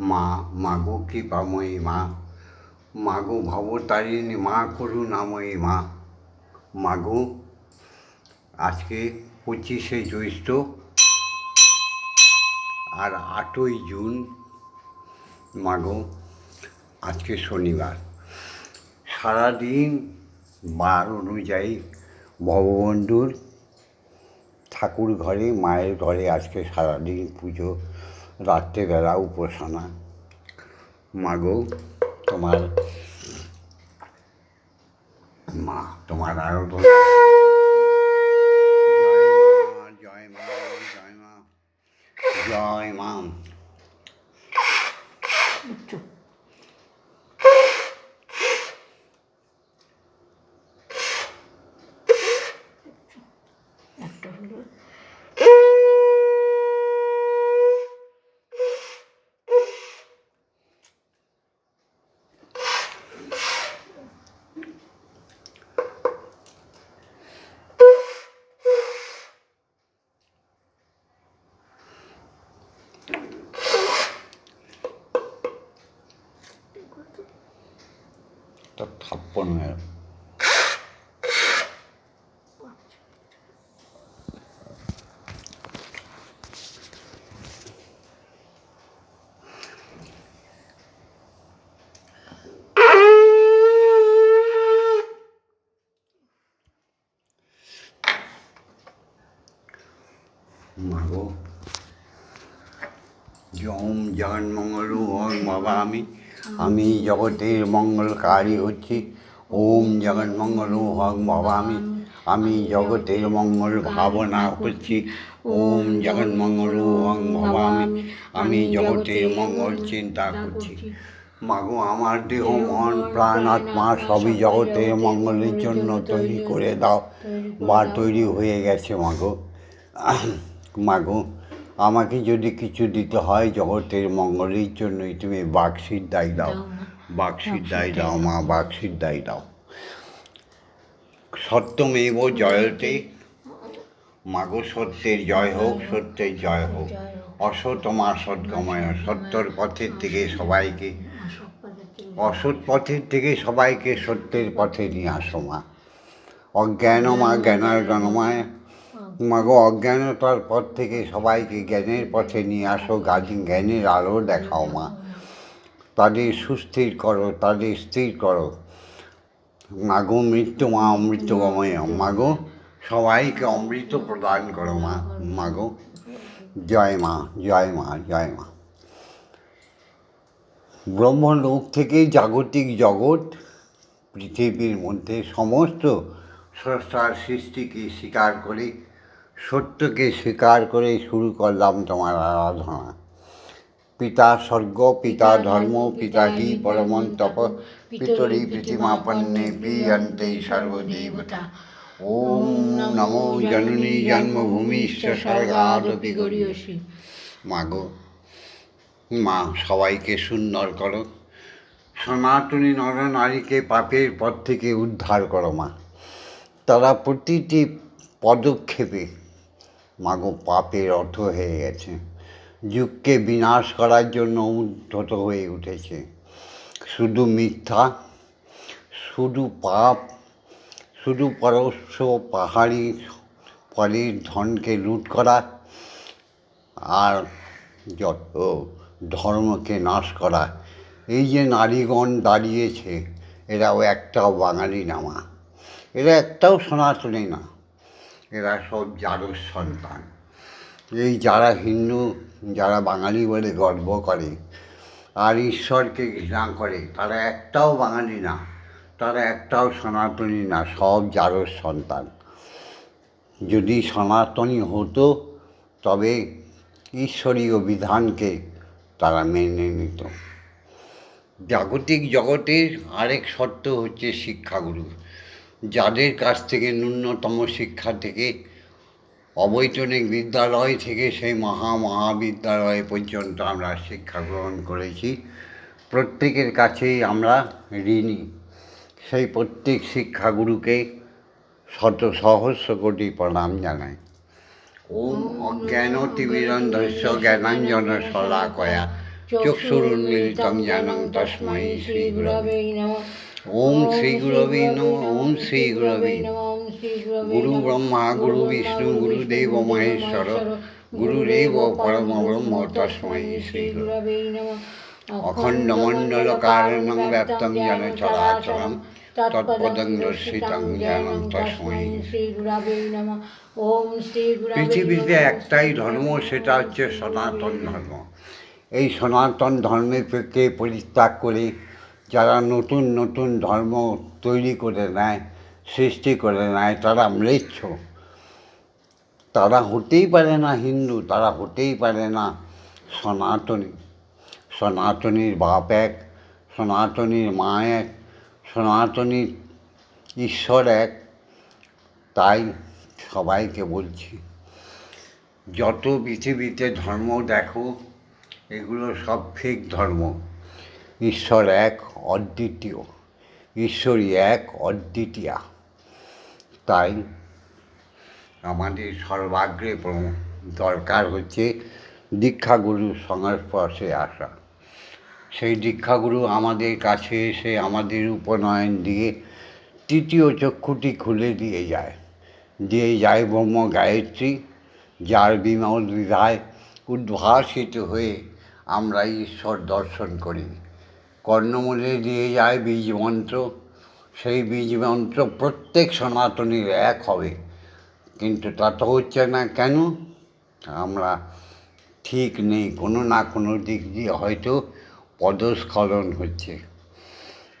মা, মাগো কৃপাময়ী মা? মাগো ভবতারিণী, মা করুণাময়ী মা। মাগো, আজকে পঁচিশে জ্যৈষ্ঠ আর আটই জুন, মাগো, আজকে শনিবার। সারাদিন বার অনুযায়ী ভববন্ধুর ঠাকুর ঘরে, মায়ের ঘরে আজকে সারাদিন পুজো রাত্রেবেলা উপাসনা। মাগো, তোমার মা, তোমার আরাধনা জয় মা জয় মা জয় মা জয় মা একটা হলো তো থাপ্পন হয়ে মাগো যম জান মঙ্গল ওম বাবা আমি আমি জগতের মঙ্গলকারী হচ্ছি। ওম জগন মঙ্গল হং বাবা আমি আমি জগতের মঙ্গল ভাবনা করছি। ওম জগন মঙ্গল হং বাবা আমি আমি জগতের মঙ্গল চিন্তা করছি। মাগো, আমার দেহ, মন, প্রাণ, আত্মা সবই জগতের মঙ্গলের জন্য তৈরি করে দাও। বা তৈরি হয়ে গেছে মাগো। মাগো আমাকে যদি কিছু দিতে হয় জগতের মঙ্গলের জন্যই তুমি বাক্সির দায় দাও। বাক্সির দায় দাও মা বাক্সির দায় দাও। সত্যমেব জয়তে মাগো সত্যের জয় হোক সত্যের জয় হোক। অসতমা সদ্গময় সত্যর পথের থেকে সবাইকে। অসৎ পথের থেকে সবাইকে সত্যের পথে নিয়ে আসো মা। অজ্ঞান মা জ্ঞানার জনমায় মাগো অজ্ঞানতার পথ থেকে সবাইকে জ্ঞানের পথে নিয়ে আসো গাজি জ্ঞানের আলো দেখাও মা। তাদের সুস্থির করো, তাদের স্থির করো। মাগো মৃত্যু মা, অমৃতময়। মাগো, সবাইকে অমৃত প্রদান করো মা। মাগো, জয় মা জয় মা জয় মা। ব্রহ্মলোক থেকে জাগতিক জগৎ, পৃথিবীর মধ্যে সমস্ত স্রষ্টার সৃষ্টিকে স্বীকার করে সত্যকে স্বীকার করে শুরু করলাম তোমার আরাধনা। পিতা স্বর্গ পিতা ধর্ম পিতা হি পরমন তপ পিতরি প্রীতিমাপন্নে প্রিয়ন্তে সর্বদেবতা। ওম নমো জননী জন্মভূমি স্বর্গাদপি গরিয়সী মাগো মা সবাইকে সুন্দর করো। সনাতনী নরনারীকে পাপের পথ থেকে উদ্ধার করো মা। তারা প্রতিটি পদক্ষেপে মাগো পাপের অর্থ হয়ে গেছে। যুগকে বিনাশ করার জন্য উদ্ধত হয়ে উঠেছে। শুধু মিথ্যা, শুধু পাপ, শুধু পরস্য পাহাড়ি পরের ধনকে লুট করা আর যত ধর্মকে নাশ করা। এই যে নারীগণ দাঁড়িয়েছে, এরাও একটাও বাঙালি নামা এরা একটাও সনাতনী না। এরা সব জারস সন্তান। এই যারা হিন্দু, যারা বাঙালি বলে গর্ব করে, আর ঈশ্বরকে ঘৃণা করে, তারা একটাও বাঙালি না, তারা একটাও সনাতনী না, সব জারস সন্তান। যদি সনাতনী হতো, তবে ঈশ্বরীয় বিধানকে তারা মেনে নিত। জাগতিক জগতের আরেক শর্ত হচ্ছে শিক্ষাগুরু। যাদের কাছ থেকে ন্যূনতম শিক্ষা থেকে অবৈতনিক বিদ্যালয় থেকে সেই মহা মহাবিদ্যালয় পর্যন্ত আমরা শিক্ষা গ্রহণ করেছি, প্রত্যেকের কাছেই আমরা ঋণী। সেই প্রত্যেক শিক্ষাগুরুকে শত সহস্র কোটি প্রণাম জানাই। ওম অজ্ঞান তিমিরন্ধস্য জ্ঞানাঞ্জন শলাকয়া ওম শ্রী গুরবে নম ওম শ্রী গুরবে। গুরু ব্রহ্মা গুরু বিষ্ণু গুরুদেব মহেশ্বর গুরুদেব পরম ব্রহ্ম তস্মৈ শ্রী গুরু। অখণ্ডমণ্ডল কারণ কারণং ব্যাপ্তং যেন চলাচলম তৎপদং দর্শিতং জ্ঞানং তস্মৈ পৃথিবীতে একটাই ধর্ম সেটা হচ্ছে সনাতন ধর্ম। এই সনাতন ধর্মের থেকে পরিত্যাগ করে যারা নতুন নতুন ধর্ম তৈরি করে নেয়, সৃষ্টি করে নেয়, তারা মৃচ্ছ তারা হতেই পারে না হিন্দু, তারা হতেই পারে না সনাতনী। সনাতনীর বাপ এক, সনাতনীর মা এক, সনাতনীর ঈশ্বর এক, তাই সবাইকে বলছি, যত পৃথিবীতে ধর্ম দেখো, এগুলো সব ফেক ধর্ম। ঈশ্বর এক অদ্বিতীয় ঈশ্বরী এক অদ্বিতীয়া। তাই আমাদের সর্বাগ্রে দরকার হচ্ছে দীক্ষাগুরুর সংস্পর্শে আসা। সেই দীক্ষাগুরু আমাদের কাছে এসে আমাদের উপনয়ন দিয়ে তৃতীয় চক্ষুটি খুলে দিয়ে যায়। দিয়ে যায় ব্রহ্ম গায়ত্রী, যার বিমল বিধায় উদ্ভাসিত হয়ে আমরা ঈশ্বর দর্শন করি। কর্ণমূলে দিয়ে যায় বীজ মন্ত্র, সেই বীজ মন্ত্র প্রত্যেক সনাতনীর এক হবে। কিন্তু তা তো হচ্ছে না কেন? আমরা ঠিক নেই, কোনো না কোনো দিক দিয়ে হয়তো পদস্খলন হচ্ছে।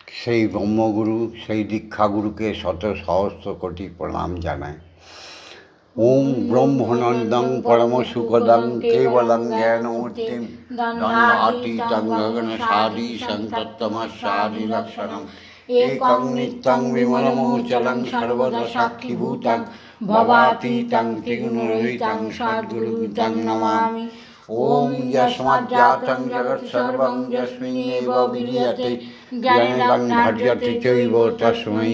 সেই ব্রহ্মগুরু, সেই দীক্ষাগুরুকে শত সহস্র কোটি প্রণাম জানায়। ওম ব্রহ্মনন্দং পরম সুখদং কেবলং জ্ঞানমূর্তিম দণ্ডাতীতং গগনসাদীশং তত্তমস্যাদি লক্ষণম একং নিত্যং বিমলমোচলং সর্বদা সাক্ষীভূতং ভবাতীতং ত্রিগুণরহিতং সদ্গুরুতং নমামি ॐ জ্ঞানিনাং ঘাটিয়াতে চৈব তস্মৈ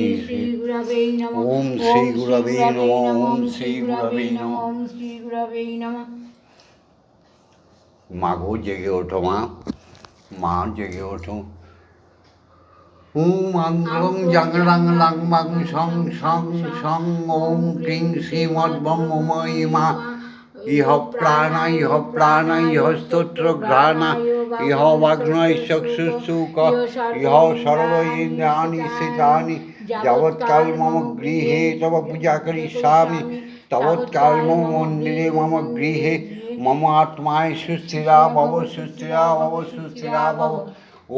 ওম শ্রী গুরবে নম। ওম শ্রী গুরবে নম ওম শ্রী গুরবে নম। মাগো জেগে ওঠো মা মা জেগে ওঠো। ওম আংরং জাংরাং লাং মাং সং সং সং ওম ক্রিং শ্রীমদ্ব্রহ্মময়ী মা ইহ প্রাণা ইহ প্রাণা ইহ স্তোত্র ঘ্রাণা। ইহ চক্ষুষুক ইহ সর্ব ইন্দ্রাণি স্থিতানি যাবৎকাল মম গৃহে তব পূজা করিষ্যামি তবৎকাল মম মন্দিরে মম গৃহে, মম আত্মায় সুস্থিরা ভব সুস্থিরা ভব সুস্থিরা ভব।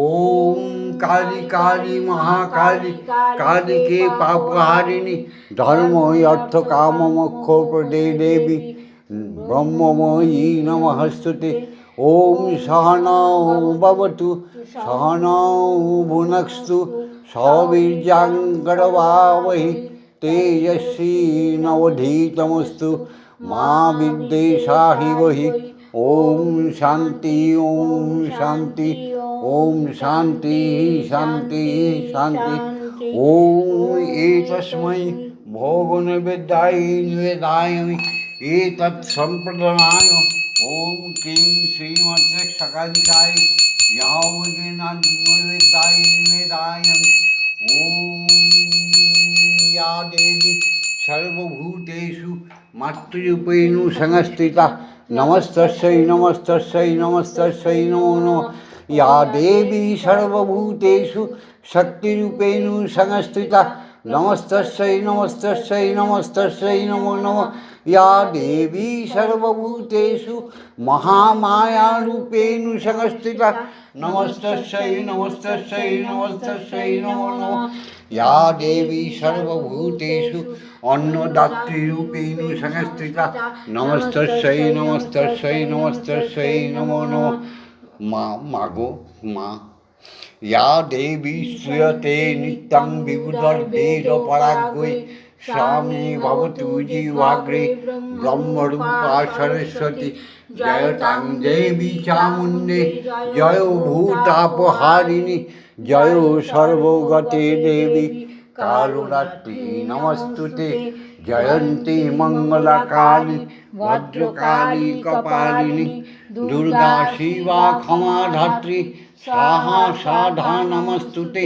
ওম কালী কালী, মহাকালী, কালীকে পাপহারিণী ধর্ম অর্থ কাম মোক্ষ প্রদে দেবী। ব্রহ্মময়ী নমস্তুতে ॐ सहनौ भवतु सहनौ भुनक्स्तु सौवीर्याङ्करवावहि तेजस्वीनवधीतमस्तु मा विद्वेषाहि वहि ॐ शान्ति ॐ शान्ति ॐ शान्तिः शान्तिः शान्ति ॐ एतस्मै भोगनवेद्याय निवेदाय एतत् ॐ क्लीं श्रीमद्रे सकालिकाय यावगिनान्वेदाय निवेदायमि ॐ या देवी सर्वभूतेषु मातृरूपेण संस्थिता नमस्तस्यै नमस्तस्यै नमस्तस्यै नमो नमः या देवी सर्वभूतेषु शक्तिरूपेण संस्थिता নমস্তস্যই নমস্তস্যই নমস্তস্যই নমো নম ইয়া দেবী সর্বভূতেষু মহামায়ারূপেণু সংস্থিতা নমস্তস্যই নমস্তস্যই নমস্তস্যই নমো নম ইয়া দেবী সর্বভূতেষু অন্নদাত্রীরূপেণু সংস্থিতা নমস্তস্যই নমস্তস্যই নমস্তস্যই নমো নম মা মাগো মা या देवी श्रूयते नित्यं विबुधर्वेदपराग्वे स्वामी भवतु जीवाग्रे ब्रह्मरूपा सरस्वती जयतां देवी चामुण्डे जयो भूतापहारिणि जयो सर्वगते देवी कालुरात्रि नमस्तुते जयन्ती मङ्गलकाली भद्रकाली कपालिनी দুর্গা শিবা ক্ষমা সাহা সাধা নমস্তুতে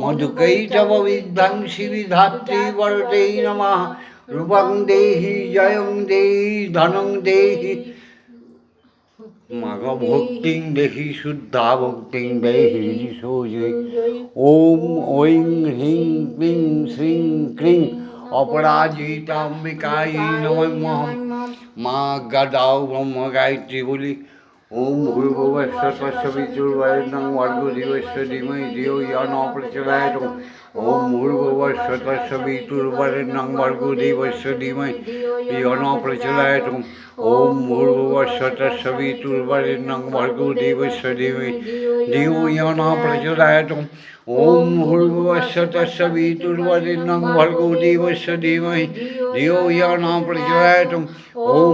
মধুকৈ তব বিধ্বংসী বিধাত্রী বরদে নমঃ। রূপং দেহি জয়ং দেহি ধনং দেহি। মাগ ভক্তিং দেহি শুদ্ধা ভক্তিং দেহি সোজে ওম ঐং হ্রিং ক্লিং শ্রিং ক্রিং অপরাজিতাম্বিকায় নমঃ। মা গাদাও ব্রহ্ম গায়ত্রী বলি ওম ভূর্ভুবস্ব তস্য বিতুর্বরেণ্যং ভর্গো দিবস্য ধীমহি ধিয়ো ইয় ন প্রচোদয়াৎ ওম ভূর্ভুবস্ব তস্য বিতুর্বরেণ্যং ভর্গো দিবস্য ধীমহি ধিয়ো ন প্রচোদয়াৎ ওম ভূর্ভুবস্ব তস্য বিতুর্বরেণ্যং ভর্গো দিবস্য ধীমহি ধিয়ো ইয় ন প্রচোদয়াৎ ওম ভূর্ভুবস্ব তস্য বিতুর্বরেণ্যং ভর্গো দিবস্য ধীমহি ধিয়ো ইয় ন প্রচোদয়াৎ ওম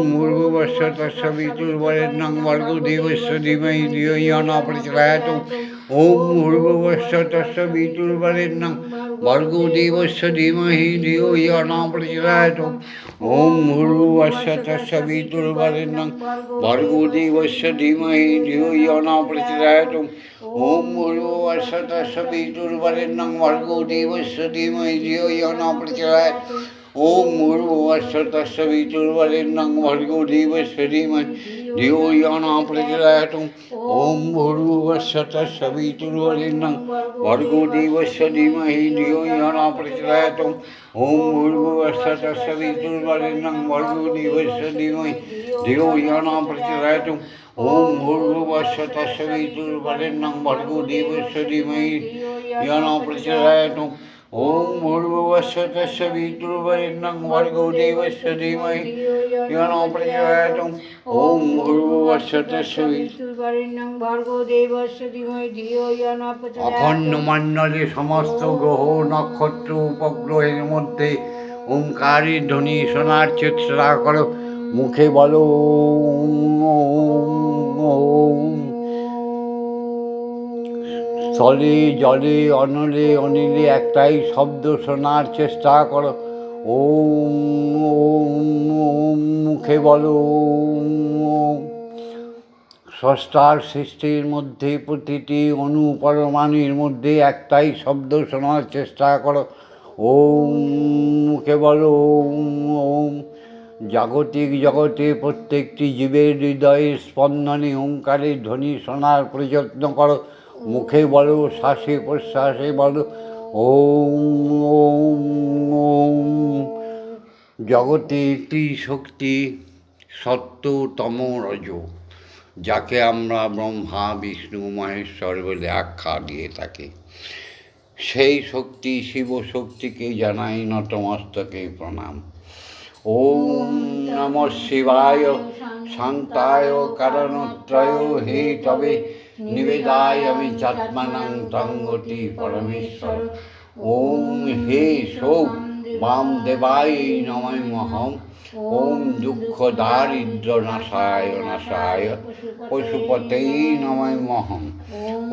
ভূর্ভুবস্ব তস্য বিতুর্বরেণ্যং ভর্গো দেবস্য ধীমহি ধিয়ো ইয় ন প্রচোদয়াৎ ওম ভূর্ভুবস্ব তস্য বিতুর্বরেণ্যং ভর্গো দেবস্য ধীমহি ধিয়ো ইয় ন প্রচোদয়াৎ ওম ভূর্ভুবস্ব তস্য বিতুর্বরেণ্যং ভর্গো দেবস্য ধীমহি ধিয়ো ইয় ন প্রচোদয়াৎ ওম ভূর্ভুবস্ব তস্য বিতুর্বরেণ্যং ভর্গো দেবস্য ধীমহি ধিয়ো ইয় ন প্রচোদয়াৎ ওম ভূর্ভুবস্ব তস্য বিতুর্বরেণ্যং ভর্গো দেবস্য ধীমহি ধিয়ো ইয় ন প্রচোদয়াৎ ওম ভূর্ভুবস্ব তস্য বিতুর্বরেণ্যং ভর্গো দেবস্য ধীমহি ধিয়ো ইয় ন প্রচোদয়াৎ ওম ভূর্ভুবস্ব তস্য বিতুর্বরেণ্যং ভর্গো দেবস্য ধীমহি ধিয়ো ইয় ন প্রচোদয়াৎ ওম ভূর্ভুবস্ব তস্য বিতুর্বরেণ্যং ভর্গো দেবস্য ধীমহি ধিয়ো ইয় ন প্রচোদয়াৎ অখণ্ড মণ্ডলে সমস্ত গ্রহ নক্ষত্র উপগ্রহের মধ্যে ওঙ্কারের ধ্বনি শোনার চেষ্টা করো মুখে বলো ওম, ওম। স্থলে জলে, অনলে, অনিলে একটাই শব্দ শোনার চেষ্টা করো। ওম ওম ওম, মুখে বলো, ওম স্রষ্টার সৃষ্টির মধ্যে, প্রতিটি অণু পরমাণুর মধ্যে একটাই শব্দ শোনার চেষ্টা করো। ওম, মুখে বলো, ওম ওম। জাগতিক জগতে প্রত্যেকটি জীবের হৃদয়ের স্পন্দনে ওঙ্কারের ধ্বনি শোনার প্রযত্ন করো। মুখে বলো, শ্বাসে প্রশ্বাসে বলো, ওম ওম ওম। জগতে একটি শক্তি সত্য তম রজ, যাকে আমরা ব্রহ্মা, বিষ্ণু, মহেশ্বর বলে আখ্যা দিয়ে থাকি। সেই শক্তি শিব শক্তিকে জানাই, নতমস্তকে প্রণাম। ওম নম শিবায়। শান্তায় কারণত্রয় হে তবে নিবেদায় আমি চাত্মানং তঙ্গতি পরমেশ্বর ওম হে সৌ বাম দেবায় নময় মহম ওম দুঃখ দারিদ্র নাশায় নাশায় পশুপতেই নময় মহম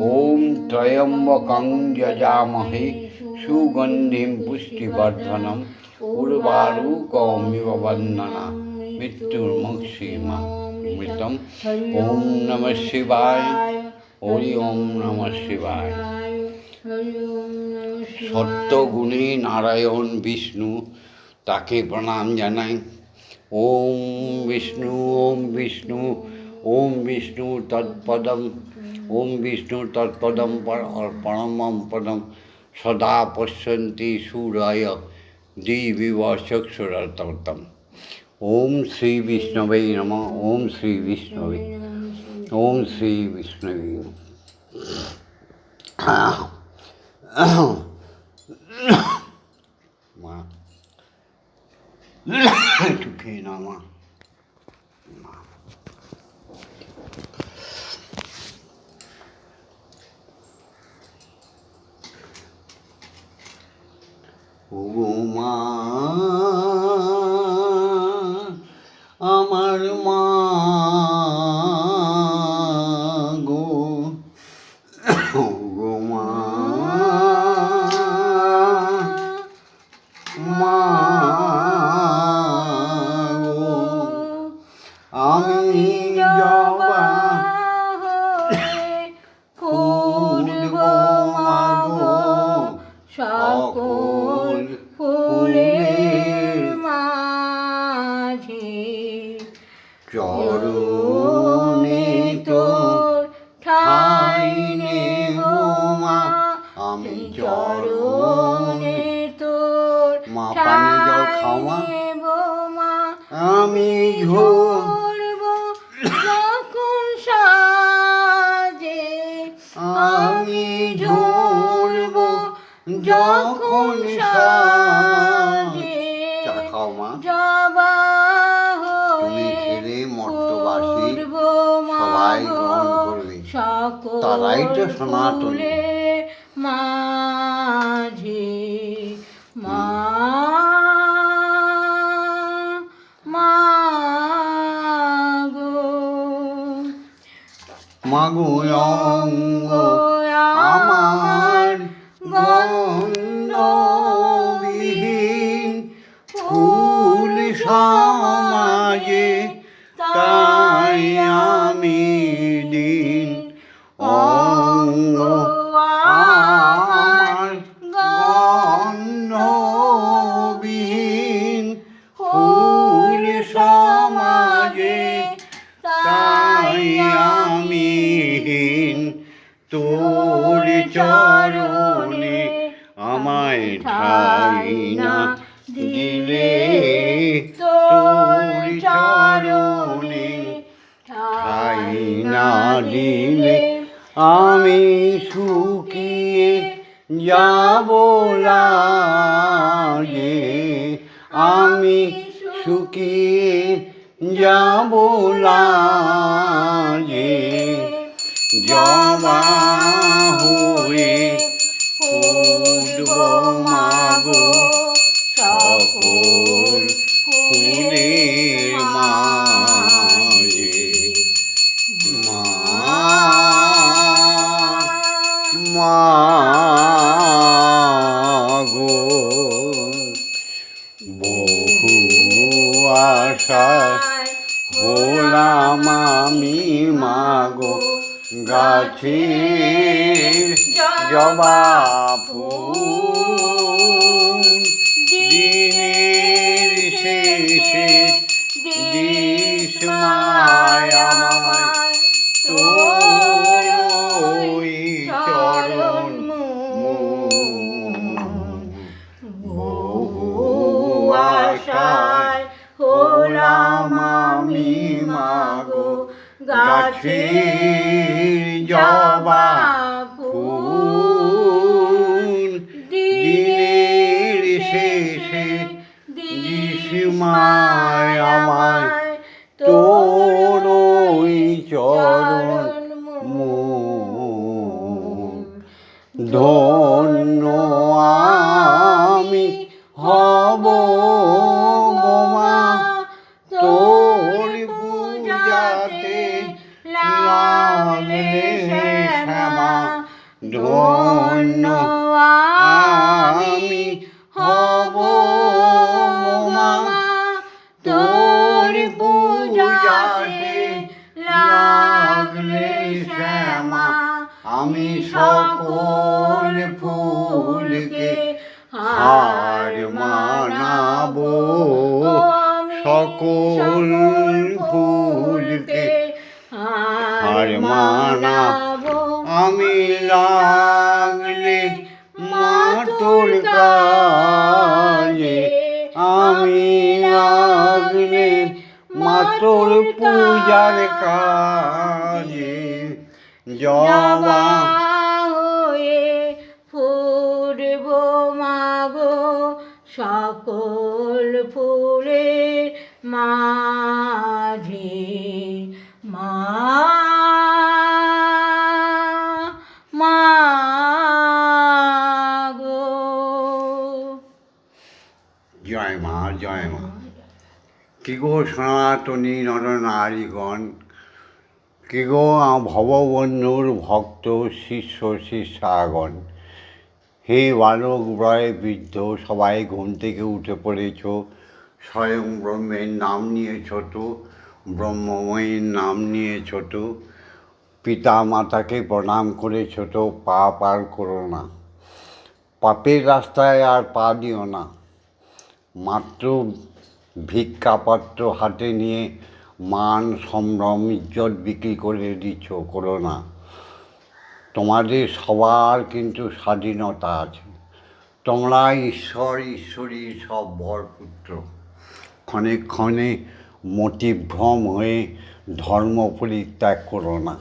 ওম ত্রয়ম্বকং যজামহে সুগন্ধিম পুষ্টিবর্ধনম উর্বারুকমিব বন্দনা মৃত্যুর্মুক্ষীমা মৃতম ওম নম শিবায় হরি ওম নম শিবায় সত্য গুণী নারায়ণ বিষ্ণু তাকে প্রণাম জানাই ওম বিষ্ণু ওম বিষ্ণু ওম বিষ্ণু তৎপদম ওম বিষ্ণু তৎপদম পর- পরমম পদম সদা পশ্যন্তি সূরায় দিবিব চক্ষুরতম ওম শ্রী বিষ্ণবে নম, ওম শ্রী বিষ্ণবে ওম শ্রী বিষ্ণবে মা একটু খেয়ে নাও মা ও মা আমার ঝরব যখন সাজে আমি ঝরব যখন সাজে চা খাও মা। জবা তুমি খেলে মর্তবাসী উঠব সবাই গ্রহণ করবে। সকল তারাই তো সনাতনী। ফুলের মাগো অঙ্গ আমার গন্ধবিহীন ফুল সমাজে তাই আমি শুকিয়ে যাব লাগে। জমা হয়ে ফুটব মাগো। সকল ফুলের মাঝে মা মা গো আশা হলাম আমি মাগো গাছে জবা দিনের শেষে দিস মায়া গোমা তোর পূজাতে লাগলে পূজার কাজে জবা কি গো সনাতনী নরনারীগণ কি গো ভববন্ধুর ভক্ত শিষ্য শিষ্যাগণ। হে বালক, ব্রয়, বৃদ্ধ, সবাই ঘুম থেকে উঠে পড়েছ, স্বয়ং ব্রহ্মের নাম নিয়ে তো, ব্রহ্মময়ীর নাম নিয়ে তো পিতা মাতাকে প্রণাম করে তো, পাপ আর করো না। পাপের রাস্তায় আর পা দিও না। মাত্র ভিক্ষাপাত্র হাতে নিয়ে মান, সম্ভ্রম, ইজ্জত বিক্রি করে দিচ্ছ, করো না। তোমাদের সবার কিন্তু স্বাধীনতা আছে। তোমরা ঈশ্বর, ঈশ্বরী, সব বরপুত্র ক্ষণে ক্ষণে মতিভ্রম হয়ে ধর্ম পরিত্যাগ করো না।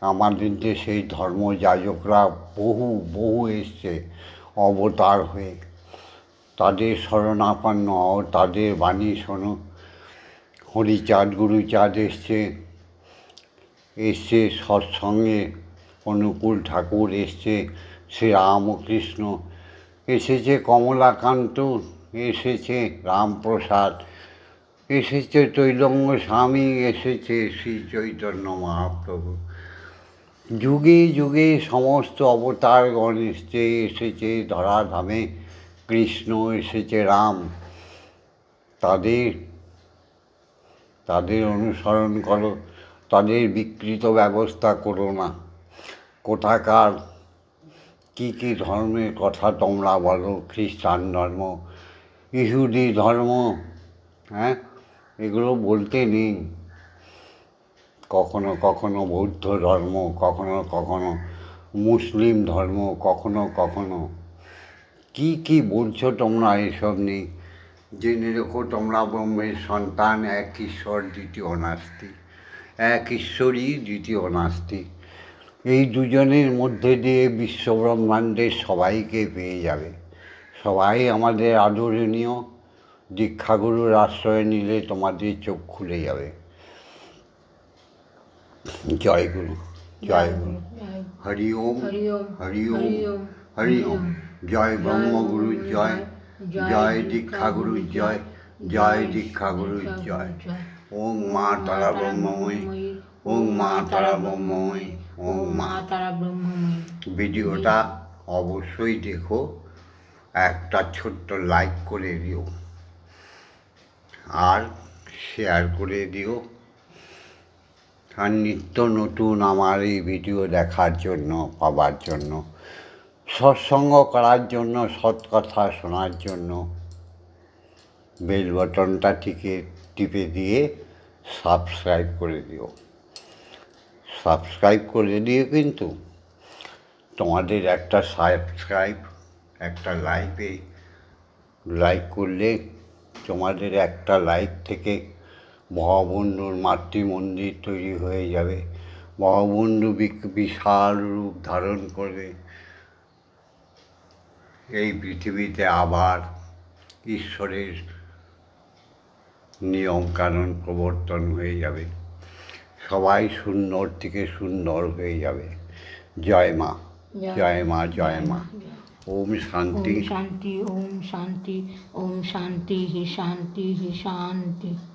আমাদের দেশে ধর্মযাজকরা বহু বহু এসছে, অবতার হয়ে। তাদের শরণাপন্ন হও, তাদের বাণী শোনো। হরিচাঁদ, গুরুচাঁদ এসছে এসছে সৎসঙ্গে। অনুকূল ঠাকুর এসছে শ্রী রামকৃষ্ণ এসেছে কমলাকান্ত, এসেছে রামপ্রসাদ, এসেছে তৈলঙ্গ স্বামী, এসেছে শ্রী চৈতন্য মহাপ্রভু। যুগে যুগে সমস্ত অবতারগণ এসছে, এসেছে ধরাধামে। কৃষ্ণ এসেছে রাম। তাদের তাদের অনুসরণ করো, তাদের বিকৃত ব্যবস্থা করো না। কোথাকার, কী কী ধর্মের কথা তোমরা বলো, খ্রিস্টান ধর্ম, ইহুদি ধর্ম হ্যাঁ? এগুলো বলতে নেই। কখনো কখনো বৌদ্ধ ধর্ম, কখনো কখনো মুসলিম ধর্ম, কখনো কখনো কি কি বলছো তোমরা এসব নেই জেনে রেখো তোমরা ব্রহ্মের সন্তান এক ঈশ্বর দ্বিতীয় নাস্তি এক ঈশ্বরই দ্বিতীয় নাস্তি এই দুজনের মধ্যে দিয়ে বিশ্বব্রহ্মাণ্ডের সবাইকে পেয়ে যাবে। সবাই আমাদের আদরণীয়। দীক্ষাগুরুর আশ্রয় নিলে তোমাদের চোখ খুলে যাবে। জয় গুরু জয় গুরু। হরি ওম হরি ওম হরি ওম। হরি ওম। জয় ব্রহ্মগুরু জয় জয় দীক্ষাগুরু জয় জয় দীক্ষাগুরু জয়। ওম মা তারা ব্রহ্মময়ী ওম মা তারা ব্রহ্মময়ী ওম মা তারা ব্রহ্মময়ী। ভিডিওটা অবশ্যই দেখো একটা ছোট্ট লাইক করে দিও আর শেয়ার করে দিও আর নিত্য নতুন আমার এই ভিডিও দেখার জন্য পাবার জন্য। সৎসঙ্গ করার জন্য, সৎ কথা শোনার জন্য বেল বটনটা টিকে, টিপে দিয়ে সাবস্ক্রাইব করে দিও। সাবস্ক্রাইব করে দিও কিন্তু তোমাদের একটা সাবস্ক্রাইব একটা লাইকে লাইক করলে তোমাদের একটা লাইক থেকে মহাবন্ধুর মাতৃমন্দির তৈরি হয়ে যাবে। মহাবন্ধু বিশাল রূপ ধারণ করবে। এই পৃথিবীতে আবার ঈশ্বরের নিয়ম কানুন প্রবর্তন হয়ে যাবে। সবাই সুন্দর থেকে সুন্দর হয়ে যাবে। জয় মা। জয়। মা জয় মা। ওম শান্তি। শান্তি ওম শান্তি ওম শান্তি হি শান্তি হি শান্তি।